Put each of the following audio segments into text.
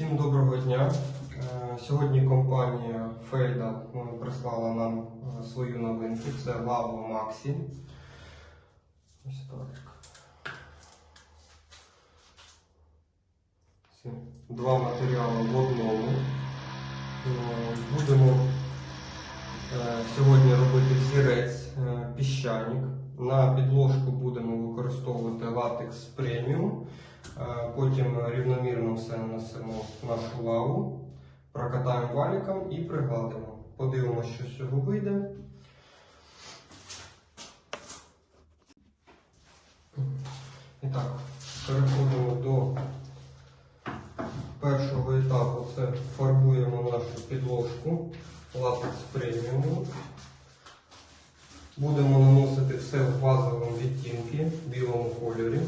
Всім доброго дня. Е, Сьогодні компанія Фейда е, прислала нам е, свою новинку. Це Lavo Maxi. Ось так. Два матеріали в одному. Е, Будемо сьогодні робити взірець піщаник. На підложку будемо використовувати латекс преміум. Е, Потім рівномірно все нанесемо нашу лаву, прокатаємо валіком і пригладимо. Подивимося, що з цього вийде. І так, переходимо до першого етапу. Це фарбуємо нашу підложку латекс преміум. Будемо наносити все в базовому відтінку, білому кольорі.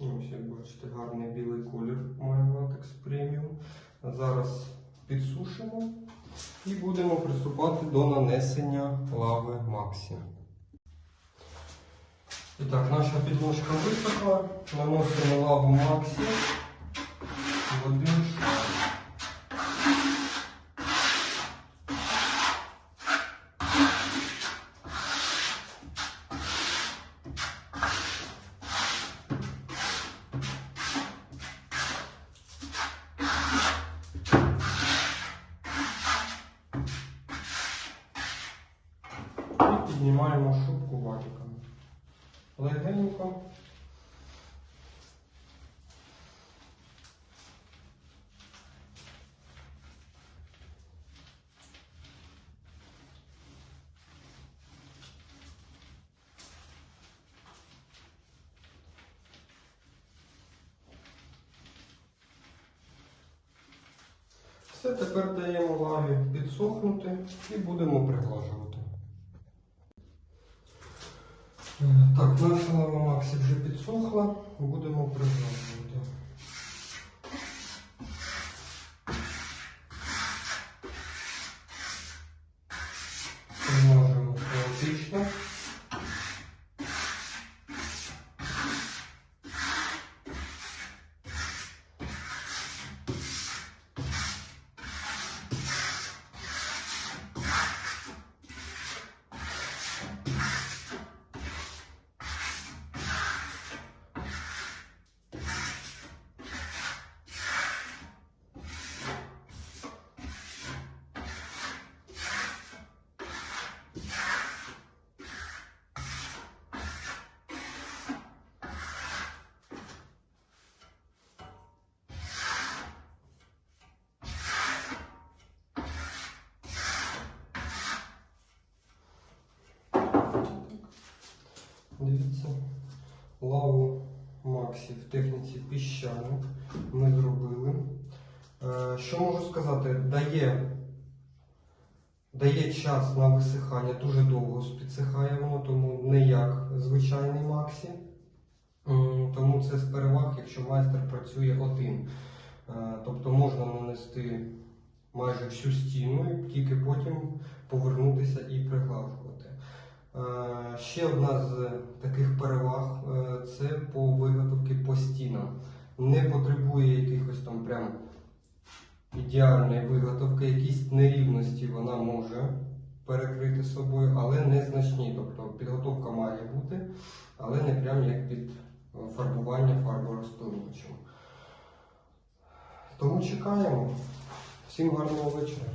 Ось як бачите, гарний білий колір має латекс преміум. Зараз підсушимо і будемо приступати до нанесення лави Максі. І так, наша підложка висохла. Наносимо лаву Максі в піднімаємо шубку валіком. Легенько. Все, тепер даємо лаві підсохнути і будемо приглажувати. Так, наша лава Максі вже підсохла, будемо приглажувати. Дивіться, лаву Максі в техніці піщаник ми зробили. Е, Що можу сказати? Дає, дає час на висихання, дуже довго підсихає воно, тому не як звичайний Максі. Тому це з переваг, якщо майстер працює один. Е, Тобто можна нанести майже всю стіну тільки потім повернутися і приглажувати. Е, Ще одна з таких переваг е, це по виготовці по стінам. Не потребує якихось там прям ідеальної виготовки, якісь нерівності вона може перекрити собою, але не значні. Тобто підготовка має бути, але не прям як під е, фарбування фарборозпилювачем. Тому чекаємо. Всім гарного вечора.